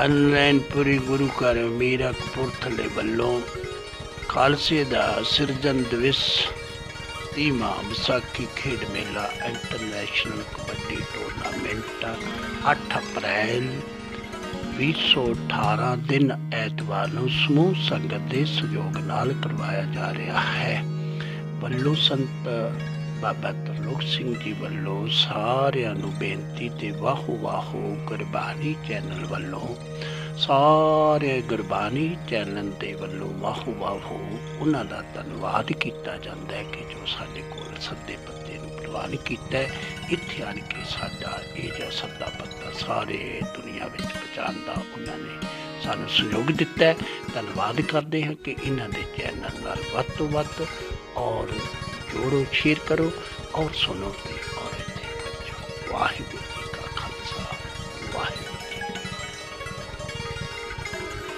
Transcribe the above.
ਅਨਲੈਨਪੁਰੀ ਗੁਰੂ ਘਰ ਮੀਰਾ ਕਪੂਰਥਲੇ ਵੱਲੋਂ ਖਾਲਸੇ ਦਾ ਸਿਰਜਣ ਦਿਵਸ ਤੀਮਾ ਵਿਸਾਖੀ ਖੇਡ ਮੇਲਾ ਇੰਟਰਨੈਸ਼ਨਲ ਕਬੱਡੀ ਟੂਰਨਾਮੈਂਟ 8 ਅਪ੍ਰੈਲ 2018 ਦਿਨ ਐਤਵਾਰ ਨੂੰ ਸਮੂਹ ਸੰਗਤ ਦੇ ਸਹਿਯੋਗ ਨਾਲ ਕਰਵਾਇਆ ਜਾ ਰਿਹਾ ਹੈ। ਵੱਲੋਂ ਸੰਤ ਬਾਬਾ ਤਰਲੋਕ ਸਿੰਘ ਜੀ ਵੱਲੋਂ ਸਾਰਿਆਂ ਨੂੰ ਬੇਨਤੀ ਤੇ ਵਾਹੋ ਵਾਹੋ ਗੁਰਬਾਣੀ ਚੈਨਲ ਵੱਲੋਂ, ਸਾਰੇ ਗੁਰਬਾਣੀ ਚੈਨਲ ਦੇ ਵੱਲੋਂ ਵਾਹੋ ਵਾਹੋ ਉਹਨਾਂ ਦਾ ਧੰਨਵਾਦ ਕੀਤਾ ਜਾਂਦਾ ਹੈ ਕਿ ਜੋ ਸਾਡੇ ਕੋਲ ਸੱਦੇ ਪੱਤੇ ਨੂੰ ਪ੍ਰਵਾਨ ਕੀਤਾ ਇੱਥੇ ਆਣ ਕੇ ਸਾਡਾ ਇਹ ਜੋ ਸੱਦਾ ਪੱਤਾ ਸਾਰੇ ਦੁਨੀਆ ਵਿੱਚ ਪਹੁੰਚਾਉਣ ਦਾ ਉਹਨਾਂ ਨੇ ਸਾਨੂੰ ਸਹਿਯੋਗ ਦਿੱਤਾ ਧੰਨਵਾਦ ਕਰਦੇ ਹਾਂ ਕਿ ਇਹਨਾਂ ਦੇ ਚੈਨਲ ਨਾਲ ਵੱਧ ਤੋਂ ਵੱਧ ਔਰ ਜੋੜੋ ਸ਼ੇਅਰ ਕਰੋ ਔਰ ਸੁਣੋ ਤੇ